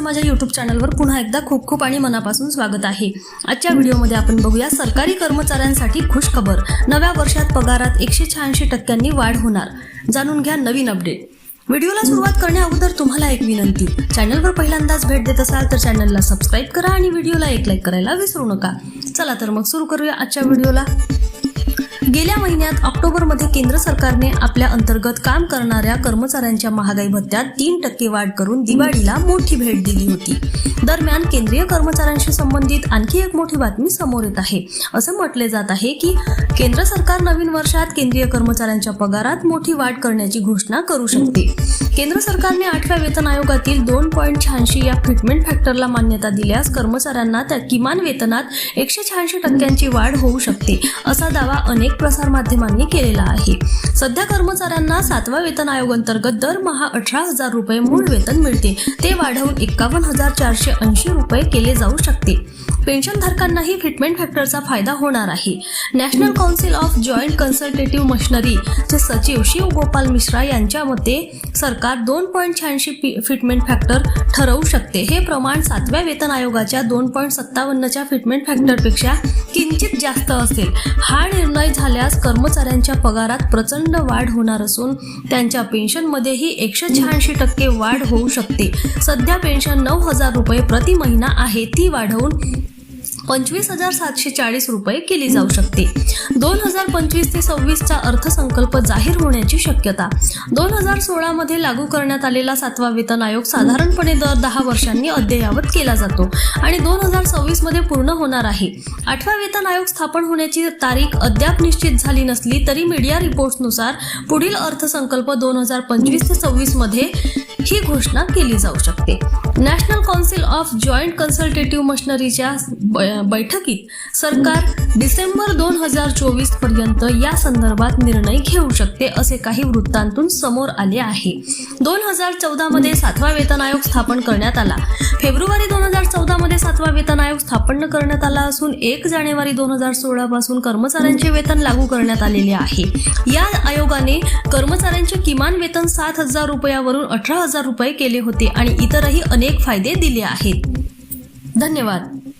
माझ्या यूट्यूब चॅनलवर पुन्हा एकदा खूप खूप आणि मनापासून स्वागत आहे. आजच्या व्हिडिओमध्ये आपण बघूया सरकारी कर्मचाऱ्यांसाठी खुश खबर नव्या वर्षात पगारात एकशे शहाऐंशी टक्क्यांनी वाढ होणार. जाणून घ्या नवीन अपडेट व्हिडिओला सुरुवात करण्या अगोदर तुम्हाला एक विनंती. चॅनलवर पहिल्यांदाच भेट देत असाल तर चॅनलला सबस्क्राईब करा आणि व्हिडिओला एक लाईक करायला विसरू नका. चला तर मग सुरू करूया आजच्या व्हिडिओला. गेल्या महिन्यात ऑक्टोबरमध्ये केंद्र सरकारने आपल्या अंतर्गत काम करणाऱ्या कर्मचाऱ्यांच्या महागाई भत्त्यात तीन टक्के वाढ करून दिवाळीला मोठी भेट दिली होती. दरम्यान केंद्रीय कर्मचाऱ्यांशी संबंधित आणखी एक मोठी बातमी समोर येत आहे. असं म्हटले जात आहे की केंद्र सरकार नवीन वर्षात केंद्रीय कर्मचाऱ्यांच्या पगारात मोठी वाढ करण्याची घोषणा करू शकते. केंद्र सरकारने आठव्या वेतन आयोगातील दोन पॉईंट शहाऐंशी या फिटमेंट फॅक्टरला मान्यता दिल्यास कर्मचाऱ्यांना त्या किमान वेतनात एकशे शहाऐंशी टक्क्यांची वाढ होऊ शकते असा दावा अनेक प्रसारमाध्यमांनी केलेला आहे. सध्या कर्मचाऱ्यांना सातवा वेतन आयोग अंतर्गत दरमहा अठरा हजार रुपये मूळ वेतन मिळते. ते वाढवून एकावन्न हजार चारशे ऐंशी रुपये केले जाऊ शकते. पेन्शनधारकांनाही फिटमेंट फॅक्टरचा फायदा होणार आहे. National council of joint consultative मशिनरीचे सचिव शिव गोपाल मिश्रा यांच्या मते सरकार दोन पॉईंट शहाऐंशी फिटमेंट फॅक्टर ठरवू शकते. हे प्रमाण सातव्या वेतन आयोगाच्या दोन पॉईंट सत्तावन्नच्या फिटमेंट फॅक्टरपेक्षा किंचित जास्त असेल. हा निर्णय झाल्यास कर्मचाऱ्यांच्या पगारात प्रचंड वाढ होणार असून त्यांच्या पेन्शनमध्येही एकशे शहाऐंशी टक्के वाढ होऊ शकते. सध्या पेन्शन नऊ हजार रुपये प्रति महिना आहे. ती वाढवून पंचवीस हजार सातशे चाळीस रुपये केली जाऊ शकते. दोन हजार पंचवीस ते सव्वीसचा अर्थसंकल्प जाहीर होण्याची शक्यता. दोन हजार सोळामध्ये लागू करण्यात आलेला सातवा वेतन आयोग साधारणपणे दर दहा वर्षांनी अद्ययावत केला जातो आणि दोन हजार सव्वीसमध्ये पूर्ण होणार आहे. आठवा वेतन आयोग स्थापन होण्याची तारीख अद्याप निश्चित झाली नसली तरी मीडिया रिपोर्ट्सनुसार पुढील अर्थसंकल्प दोन हजार पंचवीस ते सव्वीसमध्ये ही घोषणा केली जाऊ शकते. National council of joint consultative मशनरीच्या ब- बैठकीत सरकार डिसेंबर दोन हजार चोवीसपर्यंत या संदर्भात निर्णय घेऊ शकते असे काही वृत्तांतून समोर आले आहे. दोन हजार चौदा मध्ये सातवा वेतन आयोग स्थापन करण्यात आला. फेब्रुवारी दोन हजार चौदा मध्ये सातवा वेतन आयोग स्थापन करण्यात आला असून एक जानेवारी दोन हजार सोळा पासून कर्मचाऱ्यांचे वेतन लागू करण्यात आलेले आहे. या आयोगाने कर्मचाऱ्यांचे किमान वेतन सात हजार रुपयावरून अठरा हजार रुपये केले होते आणि इतरही अनेक फायदे दिले आहेत. धन्यवाद.